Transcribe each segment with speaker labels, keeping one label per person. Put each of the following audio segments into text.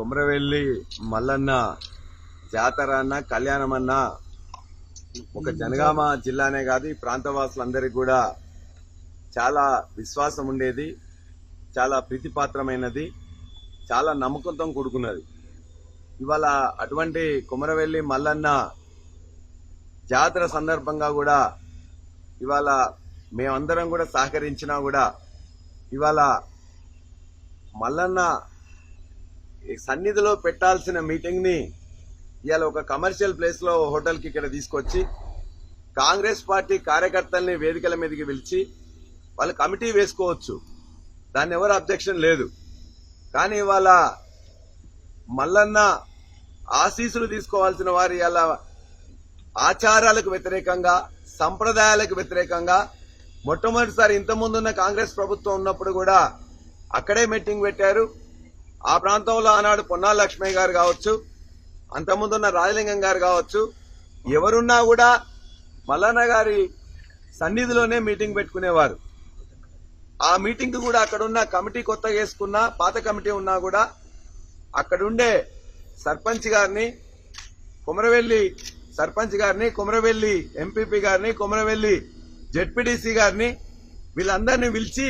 Speaker 1: కుమ్రవెల్లి మల్లన్న జాతర అన్న కళ్యాణం అన్న ఒక జనగామ జిల్లానే కాదు ఈ ప్రాంతవాసులందరికీ కూడా చాలా విశ్వాసం ఉండేది చాలా ప్రీతిపాత్రమైనది చాలా నమ్మకంతో కూడుకున్నది. ఇవాళ అటువంటి కుమరవెల్లి మల్లన్న జాతర సందర్భంగా కూడా ఇవాళ మేమందరం కూడా సహకరించినా కూడా ఇవాళ మల్లన్న సన్నిధిలో పెట్టాల్సిన మీటింగ్ని ఇవాళ ఒక కమర్షియల్ ప్లేస్లో హోటల్కి ఇక్కడ తీసుకొచ్చి కాంగ్రెస్ పార్టీ కార్యకర్తల్ని వేదికల మీదకి పిలిచి వాళ్ళు కమిటీ వేసుకోవచ్చు. దాన్ని ఎవరు అబ్జెక్షన్ లేదు. కానీ వాళ్ళ మల్లన్న ఆశీసులు తీసుకోవాల్సిన వారి ఇలా ఆచారాలకు వ్యతిరేకంగా సంప్రదాయాలకు వ్యతిరేకంగా మొట్టమొదటిసారి ఇంతకుముందున్న కాంగ్రెస్ ప్రభుత్వం ఉన్నప్పుడు కూడా అక్కడే మీటింగ్ పెట్టారు. ఆ ప్రాంతంలో ఆనాడు పొన్నాల లక్ష్మయ్య గారు కావచ్చు అంతకుముందున్న రాజలింగం గారు కావచ్చు ఎవరున్నా కూడా మల్లన్న గారి సన్నిధిలోనే మీటింగ్ పెట్టుకునేవారు. ఆ మీటింగ్ కూడా అక్కడున్న కమిటీ కొత్తగా వేసుకున్నా పాత కమిటీ ఉన్నా కూడా అక్కడుండే సర్పంచ్ గారిని కుమరవెల్లి సర్పంచ్ గారిని కుమరవెల్లి ఎంపీపీ గారిని కుమరవెల్లి జెడ్పీటీసీ గారిని వీళ్ళందరినీ పిలిచి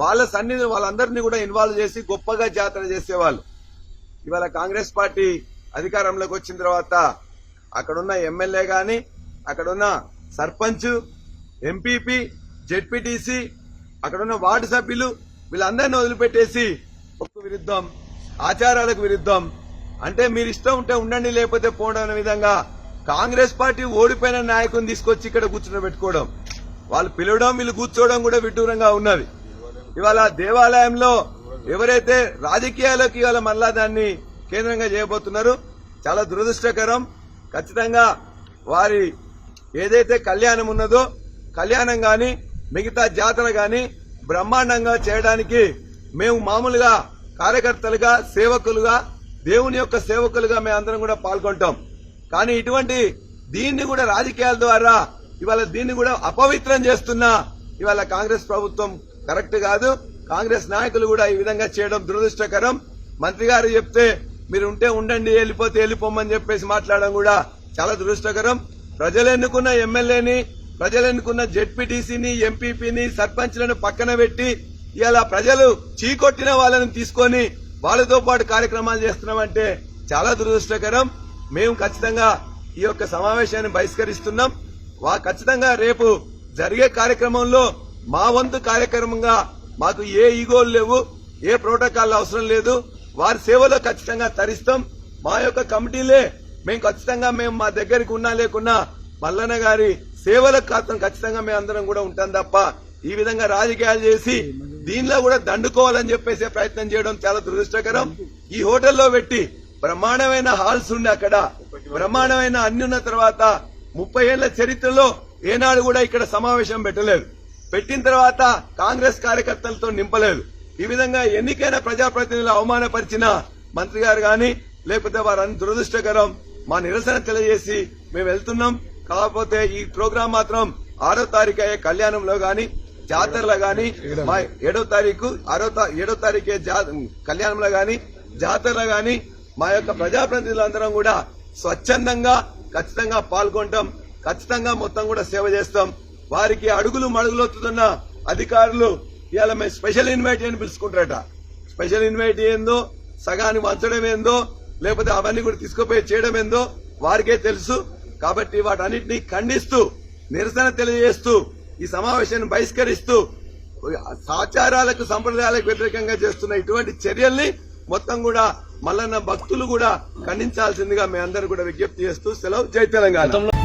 Speaker 1: వాళ్ళ సన్నిధి వాళ్ళందరినీ కూడా ఇన్వాల్వ్ చేసి గొప్పగా జాతర చేసేవాళ్ళు. ఇవాళ కాంగ్రెస్ పార్టీ అధికారంలోకి వచ్చిన తర్వాత అక్కడున్న ఎమ్మెల్యే కానీ అక్కడున్న సర్పంచ్ ఎంపీపీ జెడ్పీటీసీ అక్కడున్న వార్డు సభ్యులు వీళ్ళందరినీ వదిలిపెట్టేసి ఒక విరుద్ధం ఆచారాలకు విరుద్ధం. అంటే మీరు ఇష్టం ఉంటే ఉండండి లేకపోతే పోవడం అనే విధంగా కాంగ్రెస్ పార్టీ ఓడిపోయిన నాయకుని తీసుకొచ్చి ఇక్కడ కూర్చుని పెట్టుకోవడం వాళ్ళు పిలవడం వీళ్ళు కూర్చోవడం కూడా విడ్డూరంగా ఉన్నది. ఇవాళ దేవాలయంలో ఎవరైతే రాజకీయాలకు ఇవాళ మళ్ళా దాన్ని కేంద్రంగా చేయబోతున్నారు చాలా దురదృష్టకరం. ఖచ్చితంగా వారి ఏదైతే కళ్యాణం ఉన్నదో కళ్యాణం గాని మిగతా జాతర గాని బ్రహ్మాండంగా చేయడానికి మేము మామూలుగా కార్యకర్తలుగా సేవకులుగా దేవుని యొక్క సేవకులుగా మేము అందరం కూడా పాల్గొంటాం. కానీ ఇటువంటి దీన్ని కూడా రాజకీయాల ద్వారా ఇవాళ దీన్ని కూడా అపవిత్రం చేస్తున్న ఇవాళ కాంగ్రెస్ ప్రభుత్వం కరెక్ట్ కాదు. కాంగ్రెస్ నాయకులు కూడా ఈ విధంగా చేయడం దురదృష్టకరం. మంత్రి గారు చెప్తే మీరు ఉంటే ఉండండి వెళ్ళిపోతే వెళ్ళిపోమని చెప్పేసి మాట్లాడడం కూడా చాలా దురదృష్టకరం. ప్రజలు ఎన్నుకున్న ఎమ్మెల్యేని ప్రజలు ఎన్నుకున్న జెడ్పీటీసీని ఎంపీపీని సర్పంచ్లను పక్కన పెట్టి ఇలా ప్రజలు చీకొట్టిన వాళ్ళని తీసుకొని వాళ్ళతో పాటు కార్యక్రమాలు చేస్తున్నామంటే చాలా దురదృష్టకరం. మేము ఖచ్చితంగా ఈ యొక్క సమావేశాన్ని బహిష్కరిస్తున్నాం. వా ఖచ్చితంగా రేపు జరిగే కార్యక్రమంలో మా వంతు కార్యక్రమంగా మాకు ఏ ఈగోలు లేవు ఏ ప్రోటోకాల్ అవసరం లేదు. వారి సేవలో ఖచ్చితంగా తరిస్తాం. మా యొక్క కమిటీలే మేము ఖచ్చితంగా మేము మా దగ్గరికి ఉన్నా లేకున్నా మల్లన్న గారి సేవలకు ఖాతం ఖచ్చితంగా మేము అందరం కూడా ఉంటాం తప్ప ఈ విధంగా రాజకీయాలు చేసి దీనిలో కూడా దండుకోవాలని చెప్పేసి ప్రయత్నం చేయడం చాలా దురదృష్టకరం. ఈ హోటల్లో పెట్టి బ్రహ్మాండమైన హాల్స్ ఉండే అక్కడ బ్రహ్మాండమైన అన్ని ఉన్న తర్వాత ముప్పై ఏళ్ళ చరిత్రలో ఏనాడు కూడా ఇక్కడ సమావేశం పెట్టలేదు. పెట్టిన తర్వాత కాంగ్రెస్ కార్యకర్తలతో నింపలేదు. ఈ విధంగా ఎన్నికైన ప్రజాప్రతినిధులు అవమానపరిచిన మంత్రి గారు గాని లేకపోతే వారని దురదృష్టకరం మా నిరసన తెలియజేసి మేము వెళ్తున్నాం. కాకపోతే ఈ ప్రోగ్రాం మాత్రం ఆరో తారీఖు అయ్యే కళ్యాణంలో గాని జాతరలో గాని మా ఏడో తారీఖు ఆరో ఏడో తారీఖే కళ్యాణంలో గాని జాతరలో గాని మా యొక్క ప్రజాప్రతినిధులందరం కూడా స్వచ్ఛందంగా ఖచ్చితంగా పాల్గొంటాం. ఖచ్చితంగా మొత్తం కూడా సేవ చేస్తాం. వారికి అడుగులు మడుగులొత్తుతున్న అధికారులు ఇవాళ మేము స్పెషల్ ఇన్వైట్ అని పిలుచుకుంటారట. స్పెషల్ ఇన్వైట్ ఏందో సగాన్ని వంచడం ఏందో లేకపోతే అవన్నీ కూడా తీసుకుపోయి చేయడం ఏందో వారికే తెలుసు. కాబట్టి వాటన్నింటినీ ఖండిస్తూ నిరసన తెలియజేస్తూ ఈ సమావేశాన్ని బహిష్కరిస్తూ సాచారాలకు సంప్రదాయాలకు వ్యతిరేకంగా చేస్తున్న ఇటువంటి చర్యల్ని మొత్తం కూడా మల్లన్న భక్తులు కూడా ఖండించాల్సిందిగా మీ అందరూ కూడా విజ్ఞప్తి చేస్తూ సెలవు జై తెలంగాణ.